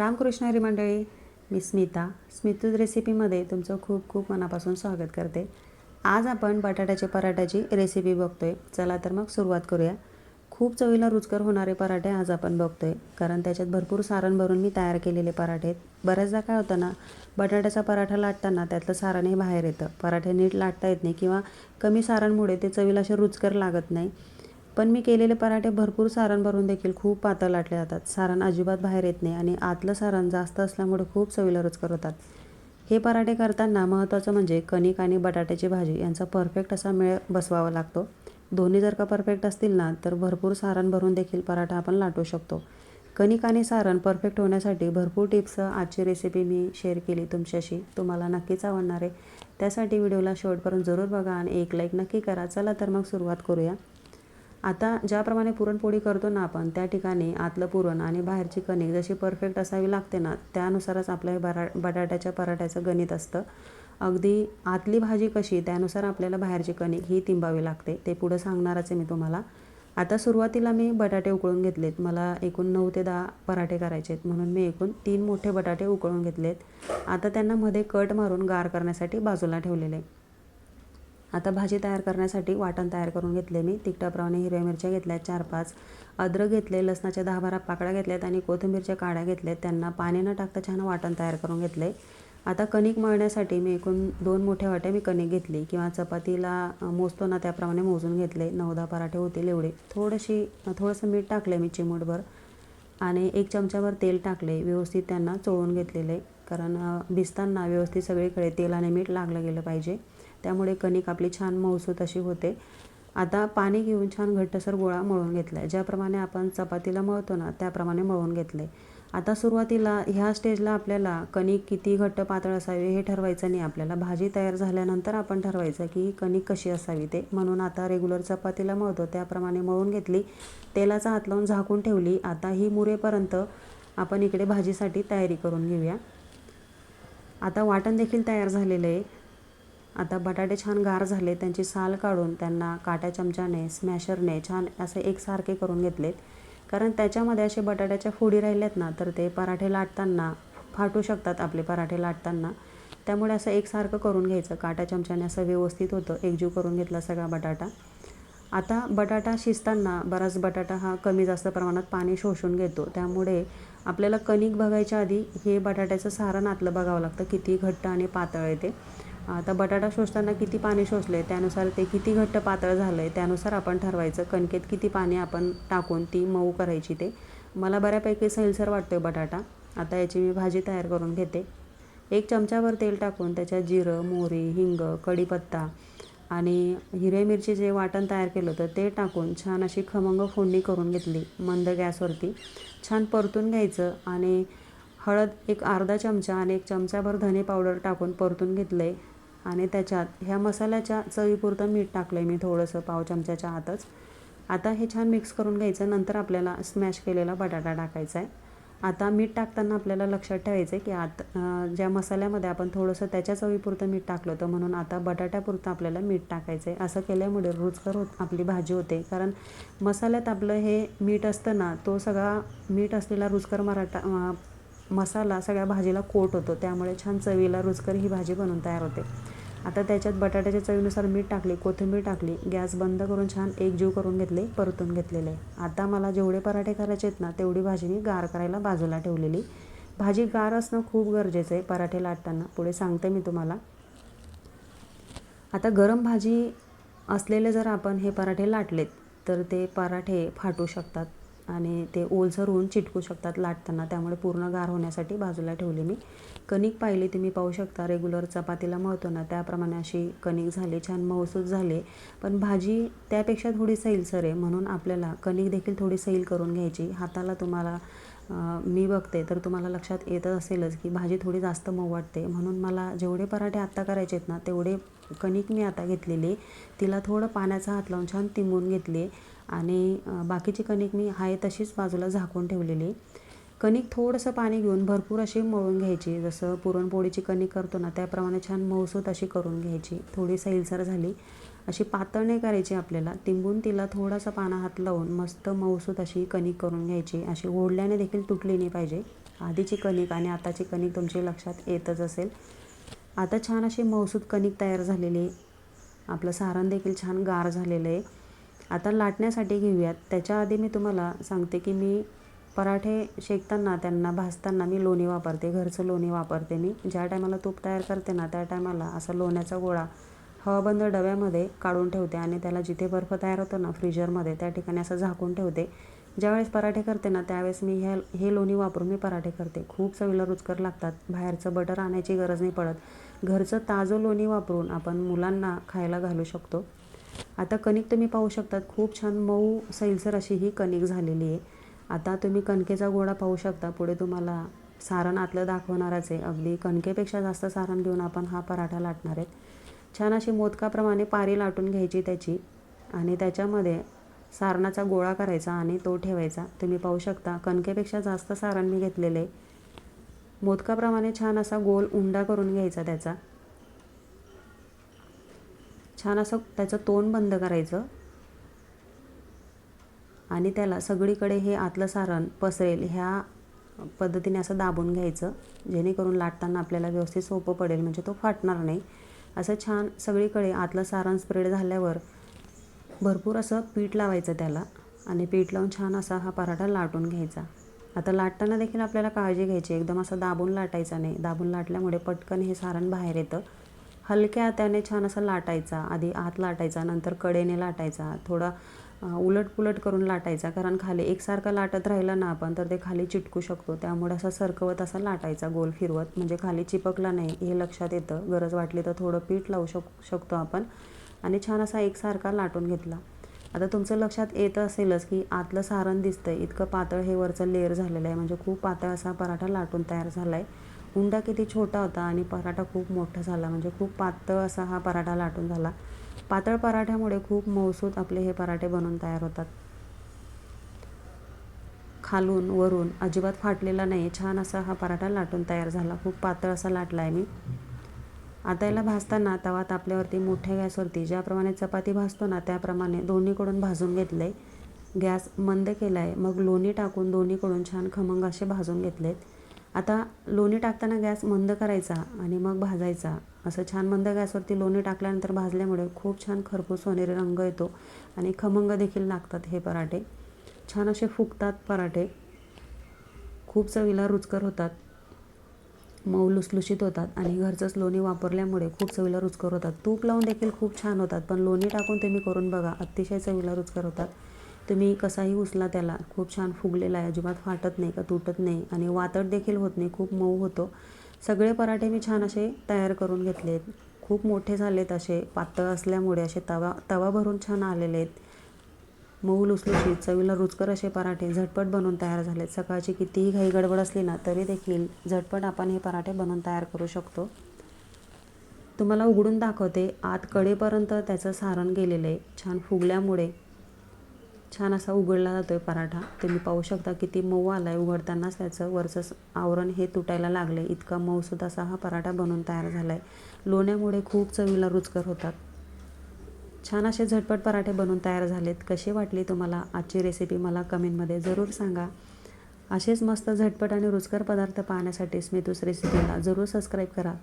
रामकृष्ण हरी मंडळी मी स्मिता. स्मितूज रेसिपीमध्ये तुमचं खूप खूप मनापासून स्वागत करते. आज आपण बटाट्याच्या पराठ्याची रेसिपी बघतोय. चला तर मग सुरुवात करूया. खूप चवीला रुचकर होणारे पराठे आज आपण बघतोय. कारण त्याच्यात भरपूर सारण भरून मी तयार केलेले पराठे आहेत. बऱ्याचदा काय होतं ना बटाट्याचा पराठा लाटताना त्यातलं सारण हे बाहेर येतं. पराठे नीट लाटता येत नाही किंवा कमी सारणमुळे ते चवीला असे रुचकर लागत नाही. पण मी केलेले पराठे भरपूर सारण भरून देखील खूप पातळ लाटले जातात. सारण अजिबात बाहेर येत नाही आणि आतलं सारण जास्त असल्यामुळे खूप चवीला रुचकर होतात हे पराठे करताना महत्त्वाचं म्हणजे कणिक आणि बटाट्याची भाजी यांचा परफेक्ट असा मेळ बसवावा लागतो. दोन्ही जर का परफेक्ट असतील ना तर भरपूर सारण भरून देखील पराठा आपण लाटू शकतो. कणिक आणि सारण परफेक्ट होण्यासाठी भरपूर टिप्स आजची रेसिपी मी शेअर केली तुमच्याशी. तुम्हाला नक्कीच आवडणार आहे. त्यासाठी व्हिडिओला शेवटपर्यंत जरूर बघा आणि एक लाईक नक्की करा. चला तर मग सुरुवात करूया. आता ज्याप्रमाणे पुरणपोळी करतो ना आपण त्या ठिकाणी आतलं पुरण आणि बाहेरची कणिक जशी परफेक्ट असावी लागते ना त्यानुसारच आपलं हे बरा बटाट्याच्या पराठ्याचं गणित असतं. अगदी आतली भाजी कशी त्यानुसार आपल्याला बाहेरची कणिक ही तिंबावी लागते ते पुढं सांगणारच आहे मी तुम्हाला. आता सुरुवातीला मी बटाटे उकळून घेतलेत मला एकूण नऊ ते दहा पराठे करायचे आहेत म्हणून मी एकूण तीन मोठे बटाटे उकळून घेतलेत. आता त्यांना मध्ये कट मारून गार करण्यासाठी बाजूला ठेवलेले. आता भाजी तयार करण्यासाठी वाटण तयार करून घेतले मी. तिखटाप्रमाणे हिरव्या मिरच्या घेतल्या चार पाच. अद्रक घेतले लसणाच्या दहा बारा पाकळ्या घेतल्यात आणि कोथिंबीरच्या काड्या घेतल्यात. त्यांना पाणी न टाकता छान वाटण तयार करून घेतले. आता कणिक मळण्यासाठी मी एकूण दोन मोठ्या वाट्या मी कणिक घेतली किंवा चपातीला मोजतो ना त्याप्रमाणे मोजून घेतले. नऊ दहा पराठे होतील एवढे. थोडीशी थोडंसं मीठ टाकले मी चिमूटभर आणि एक चमच्यावर तेल टाकले. व्यवस्थित त्यांना चोळून घेतलेले. कारण भिजताना व्यवस्थित सगळीकडे तेल आणि मीठ लागलं गेलं पाहिजे. त्यामुळे कणिक आपली छान मऊसूत अशी होते. आता पाणी घेऊन छान घट्टसर गोळा मळून घेतला आहे ज्याप्रमाणे आपण चपातीला मळतो ना त्याप्रमाणे मळून घेतले आता सुरुवातीला ह्या स्टेजला आपल्याला कणिक किती घट्ट पातळ असावी हे ठरवायचं नाही. आपल्याला भाजी तयार झाल्यानंतर आपण ठरवायचं की ही कणिक कशी असावी ते. म्हणून आता रेग्युलर चपातीला मळतो. त्याप्रमाणे मळून घेतली तेलाचा हात लावून झाकून ठेवली. आता ही मुरेपर्यंत आपण इकडे भाजीसाठी तयारी करून घेऊया. आता वाटण देखील तयार झालेलं आहे. आता बटाटे छान गार झाले त्यांची साल काढून त्यांना काट्या चमच्याने स्मॅशरने छान असे एकसारखे करून घेतलेत. कारण त्याच्यामध्ये असे बटाट्याच्या फोडी राहिल्यात ना तर ते पराठे लाटताना फाटू शकतात आपले पराठे लाटताना. त्यामुळे असं एकसारखं करून घ्यायचं. काट्या चमच्याने असं व्यवस्थित होतं. एकजीव करून घेतला सगळा बटाटा. आता बटाटा शिजताना बराच बटाटा हा कमी जास्त प्रमाणात पाणी शोषून घेतो. त्यामुळे आपल्याला कणिक बघायच्या आधी हे बटाट्याचं सारण आतलं बघावं लागतं. किती घट्ट आणि पातळ आहे ते. आता बटाटा शोषताना किती पाणी शोषले त्यानुसार ते किती घट्ट पातळ झालं आहे त्यानुसार आपण ठरवायचं कणकेत किती पाणी आपण टाकून ती मऊ करायची ते. मला बऱ्यापैकी सैलसर वाटतो आहे बटाटा. आता याची मी भाजी तयार करून घेते. एक चमच्यावर तेल टाकून त्याच्यात जिरं मोहरी हिंग कढीपत्ता आणि हिरव्या मिरची जे वाटण तयार केलं होतं ते टाकून छान अशी खमंग फोडणी करून घेतली मंद गॅसवरती. छान परतून घ्यायचं आणि हळद एक अर्धा चमचा आणि एक चमचाभर धने पावडर टाकून परतून घेतलं आहे आणि त्याच्यात ह्या मसाल्याच्या चवीपुरतं मीठ टाकलं आहे मी थोडंसं पाव चमच्याच्या आतच. आता हे छान मिक्स करून घ्यायचं नंतर आपल्याला स्मॅश केलेला बटाटा टाकायचा आहे आता मीठ टाकताना आपल्याला लक्षात ठेवायचं आहे की आत ज्या मसाल्यामध्ये आपण थोडंसं त्याच्या चवीपुरतं मीठ टाकलं होतं म्हणून आता बटाट्यापुरतं आपल्याला मीठ टाकायचं आहे असं केल्यामुळे रुचकर होत आपली भाजी होते. कारण मसाल्यात आपलं हे मीठ असतं ना तो सगळा मीठ असलेला रुचकर मराठा मसाला सगळ्या भाजीला कोट होतो. त्यामुळे छान चवीला रुचकर ही भाजी बनवून तयार होते. आता त्याच्यात बटाट्याच्या चवीनुसार मीठ टाकले कोथिंबीर टाकली गॅस बंद करून छान एकजीव करून घेतले परतून घेतलेले. आता मला जेवढे पराठे करायचे आहेत ना तेवढी भाजी मी गार करायला बाजूला ठेवलेली. भाजी गार असणं खूप गरजेचं आहे पराठे लाटताना. पुढे सांगते मी तुम्हाला. आता गरम भाजी असलेले जर आपण हे पराठे लाटलेत तर ते पराठे फाटू शकतात. आणि ते ओलसर होऊन चिटकू शकतात लाटताना. त्यामुळे पूर्ण गार होण्यासाठी बाजूला ठेवले मी. कणिक पाहिली तुम्ही पाहू शकता रेग्युलर चपातीला मळतो ना त्याप्रमाणे अशी कणिक झाली छान मऊसूत झाले. पण भाजी त्यापेक्षा थोडी सैलसर आहे म्हणून आपल्याला कणिक देखील थोडी सैल करून घ्यायची. हाताला तुम्हाला मी बघते तर तुम्हाला लक्षात येतच असेलच की भाजी थोडी जास्त मऊ वाटते. म्हणून मला जेवढे पराठे आत्ता करायचे आहेत ना तेवढे कणिक मी आता घेतलेली. तिला थोडं पाण्याचा हात लावून छान तिंबून घेतली. आणि बाकीची कणिक मी आहे तशीच बाजूला झाकून ठेवलेली. कणिक थोडंसं पाणी घेऊन भरपूर अशी मळून घ्यायची. जसं पुरणपोळीची कणिक करतो ना त्याप्रमाणे छान मऊसूत अशी करून घ्यायची. थोडी सैलसर झाली. अशी पातळ नाही करायची आपल्याला. तिंबून तिला थोडासा पाना हात लावून मस्त मऊसूत अशी कणिक करून घ्यायची. अशी ओढल्याने देखील तुटली नाही पाहिजे. आधीची कणिक आणि आताची कणिक तुमची लक्षात येतच असेल. आता छान अशी मऊसूत कणिक तयार झालेली. आहे आपलं सारण देखील छान गार झालेलं आहे. आता लाटण्यासाठी घेऊयात. त्याच्या आधी मी तुम्हाला सांगते की मी पराठे शेकताना त्यांना भाजताना मी लोणी वापरते घरचं लोणी वापरते मी. ज्या टायमाला तूप तयार करते ना त्या टायमाला असा लोण्याचा गोळा हवाबंद डब्यामध्ये काढून ठेवते आणि त्याला जिथे बर्फ तयार होतो ना फ्रीजरमध्ये त्या ठिकाणी असं झाकून ठेवते. ज्यावेळेस पराठे करते ना त्यावेळेस मी ह्या हे लोणी वापरून मी पराठे करते. खूप चवीला रुचकर लागतात. बाहेरचं बटर आणायची गरज नाही पडत. घरचं ताजं लोणी वापरून आपण मुलांना खायला घालू शकतो. आता कणिक तुम्ही पाहू शकतात खूप छान मऊ सैलसर अशी ही कणिक झालेली आहे. आता तुम्ही कणकेचा गोळा पाहू शकता पुढे तुम्हाला सारण आतलं दाखवणारच आहे. अगदी कणकेपेक्षा जास्त सारण घेऊन आपण हा पराठा लाटणार आहे. छान अशी मोदकाप्रमाणे पारी लाटून घ्यायची त्याची आणि त्याच्यामध्ये सारणाचा गोळा करायचा आणि तो ठेवायचा. तुम्ही पाहू शकता कणकेपेक्षा जास्त सारण मी घेतलेलं आहे. मोदकाप्रमाणे छान असा गोल उंडा करून घ्यायचा त्याचा. छान असं त्याचं तोंड बंद करायचं. आणि त्याला सगळीकडे हे आतलं सारण पसरेल ह्या पद्धतीने असं दाबून घ्यायचं. जेणेकरून लाटताना आपल्याला व्यवस्थित सोपं पडेल. म्हणजे तो फाटणार नाही. असं छान सगळीकडे आतलं सारण स्प्रेड झाल्यावर भरपूर असं पीठ लावायचं त्याला. आणि पीठ लावून छान असा हा पराठा लाटून घ्यायचा. आता लाटताना देखील आपल्याला काळजी घ्यायची. एकदम असं दाबून लाटायचा नाही. दाबून लाटल्यामुळे पटकन हे सारण बाहेर येतं. हलक्या हाताने छान असं लाटायचा आधी आत लाटायचा नंतर कडेने लाटायचा थोडा उलटपुलट करून लाटायचा कारण खाली एकसारखा लाटत राहिला ना आपण तर ते खाली चिटकू शकतो. त्यामुळे असा सरकवत असा लाटायचा गोल फिरवत म्हणजे खाली चिपकला नाही हे लक्षात येतं. गरज वाटली तर थोडं पीठ लावू शक शकतो आपण. आणि छान असा एकसारखा लाटून घेतला. आता तुमचं लक्षात येत असेलच की आतलं सारण दिसतंय. इतकं पातळ हे वरचं लेअर झालेलं आहे. म्हणजे खूप पातळ असा पराठा लाटून तयार झाला आहे उंडा किती छोटा होता आणि पराठा खूप मोठा झाला. म्हणजे खूप पातळ असा हा पराठा लाटून झाला. पातळ पराठ्यामुळे खूप मौसूद आपले हे पराठे बनून तयार होतात. खालून वरून अजिबात फाटलेला नाही छान असा हा पराठा लाटून तयार झाला. खूप पातळ असा लाटला आहे मी. आता याला भाजताना तवा तापल्यावरती मोठ्या गॅसवरती ज्याप्रमाणे चपाती भाजतो ना त्याप्रमाणे दोन्हीकडून भाजून घेतलं आहे गॅस मंद केला आहे मग लोणी टाकून दोन्हीकडून छान खमंग असे भाजून घेतलेत. आता लोणी टाकताना गॅस मंद करायचा आणि मग भाजायचा. असं छान मंद गॅसवरती लोणी टाकल्यानंतर भाजल्यामुळे खूप छान खरपूस सोनेरी रंग येतो आणि खमंग देखील लागतात हे पराठे. छान असे फुगतात पराठे. खूप चवीला रुचकर होतात. मऊ लुसलुशीत होतात आणि घरचंच लोणी वापरल्यामुळे खूप चवीला रुचकर होतात. तूप लावून देखील खूप छान होतात पण लोणी टाकून तुम्ही करून बघा अतिशय चवीला रुचकर होतात. तुम्ही कसाही उचला त्याला. खूप छान फुगलेला आहे. अजिबात फाटत नाही का तुटत नाही आणि वातड देखील होत नाही. खूप मऊ होतो. सगळे पराठे मी छान असे तयार करून घेतले आहेत. खूप मोठे झालेत असे. पातळ असल्यामुळे असे तवा तवा भरून छान आलेले आहेत. मऊ लुसलुशीत चवीला रुचकर असे पराठे झटपट बनवून तयार झालेत. सकाळची कितीही घाई गडबड असली ना तरी देखील झटपट आपण हे पराठे बनवून तयार करू शकतो. तुम्हाला उघडून दाखवते. आत कडेपर्यंत त्याचं सारण गेलेलं आहे. छान फुगल्यामुळे छान असा उघडला जातो आहे पराठा. तुम्ही पाहू शकता किती मऊ आला आहे उघडतानाच त्याचं वरचं आवरण हे तुटायला लागले इतका मऊसुद्धा असा हा पराठा बनवून तयार झाला आहे लोण्यामुळे खूप चवीला रुचकर होतात. छान असे झटपट पराठे बनवून तयार झालेत. कशी वाटली तुम्हाला? आजची रेसिपी मला कमेंटमध्ये जरूर सांगा. असेच मस्त झटपट आणि रुचकर पदार्थ पाहण्यासाठी स्मितूस रेसिपीला जरूर सबस्क्राईब करा.